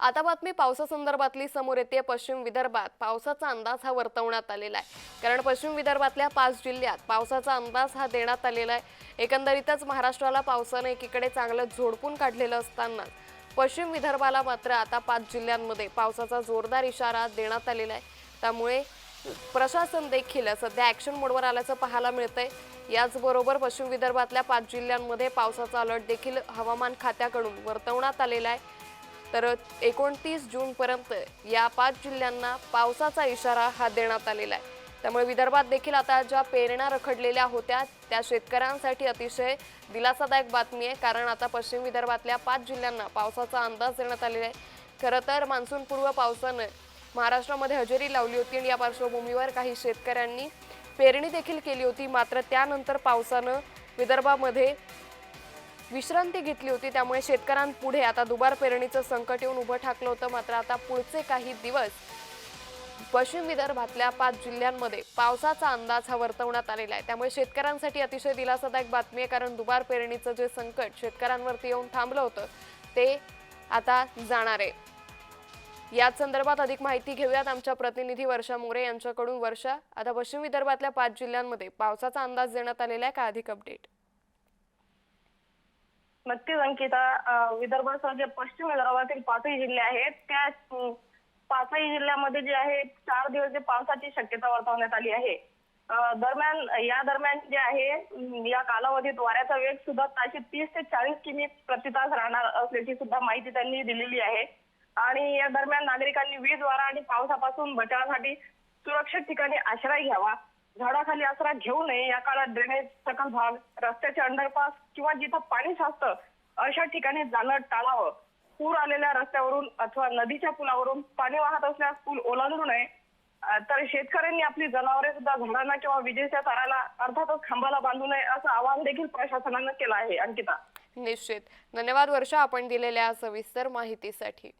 आता बातमी पावसासंदर्भातली. समोर येते पश्चिम विदर्भात. पावसाचा अंदाज हा वर्तवण्यात आलेला आहे. कारण पश्चिम विदर्भातल्या पाच जिल्ह्यात पावसाचा अंदाज हा देण्यात आलेला आहे. एकंदरीतच महाराष्ट्राला पावसानं एकीकडे चांगलं झोडपून काढलेलं असताना पश्चिम विदर्भाला मात्र आता पाच जिल्ह्यांमध्ये पावसाचा जोरदार इशारा देण्यात आलेला आहे. त्यामुळे प्रशासन देखील सध्या ॲक्शन मोडवर आल्याचं पाहायला मिळतंय. याचबरोबर पश्चिम विदर्भातल्या पाच जिल्ह्यांमध्ये पावसाचा अलर्ट देखील हवामान खात्याकडून वर्तवण्यात आलेला आहे. तर एकोणतीस जूनपर्यंत या पाच जिल्ह्यांना पावसाचा इशारा हा देण्यात आलेला आहे. त्यामुळे विदर्भात देखील आता ज्या पेरण्या रखडलेल्या होत्या त्या शेतकऱ्यांसाठी अतिशय दिलासादायक बातमी आहे. कारण आता पश्चिम विदर्भातल्या पाच जिल्ह्यांना पावसाचा अंदाज देण्यात आलेला आहे. खरं तर मान्सूनपूर्व पावसानं महाराष्ट्रामध्ये हजेरी लावली होती आणि या पार्श्वभूमीवर काही शेतकऱ्यांनी पेरणी देखील केली होती. मात्र त्यानंतर पावसानं विदर्भामध्ये विश्रांती घेतली होती त्यामुळे शेतकऱ्यांपुढे आता दुबार पेरणीचं संकट येऊन उभं ठाकलं होतं. मात्र आता पुढचे काही दिवस पश्चिम विदर्भातल्या पाच जिल्ह्यांमध्ये पावसाचा अंदाज हा वर्तवण्यात आलेला आहे. त्यामुळे शेतकऱ्यांसाठी अतिशय दिलासादायक बातमी आहे कारण दुबार पेरणीचं जे संकट शेतकऱ्यांवरती येऊन थांबलं होतं ते आता जाणार आहे. याच संदर्भात अधिक माहिती घेऊयात आमच्या प्रतिनिधी वर्षा मोरे यांच्याकडून. वर्षा आता पश्चिम विदर्भातल्या पाच जिल्ह्यांमध्ये पावसाचा अंदाज देण्यात आलेला आहे. का अधिक अपडेट नक्कीच अंकिता अं, विदर्भासह जे पश्चिम विदर्भातील पाचही जिल्हे आहेत त्या पाचही जिल्ह्यामध्ये जे आहे चार दिवस जे पावसाची शक्यता वर्तवण्यात आली आहे. दरम्यान या दरम्यान जे आहे या कालावधीत वाऱ्याचा वेग सुद्धा ताशी तीस ते चाळीस किमी प्रतितास राहणार असल्याची सुद्धा माहिती त्यांनी दिलेली आहे. आणि या दरम्यान नागरिकांनी वीज वारा आणि पावसापासून बचावासाठी सुरक्षित ठिकाणी आश्रय घ्यावा. झाडाखाली आसरा घेऊ नये. या काळात ड्रेनेज सकल भाग रस्त्याचे अंडरपास किंवा जिथं पाणी साचतं अशा ठिकाणी जाणं टाळावं. पूर आलेल्या रस्त्यावरून अथवा नदीच्या पुलावरून पाणी वाहत असल्यास पूल ओलांडू नये. तर शेतकऱ्यांनी आपली जनावरे सुद्धा झाडांना किंवा विजेच्या ताराला अर्थातच खांबाला बांधू नये असं आवाहन देखील प्रशासनानं केलं आहे. अंकिता. निश्चित. धन्यवाद वर्षा आपण दिलेल्या सविस्तर माहितीसाठी.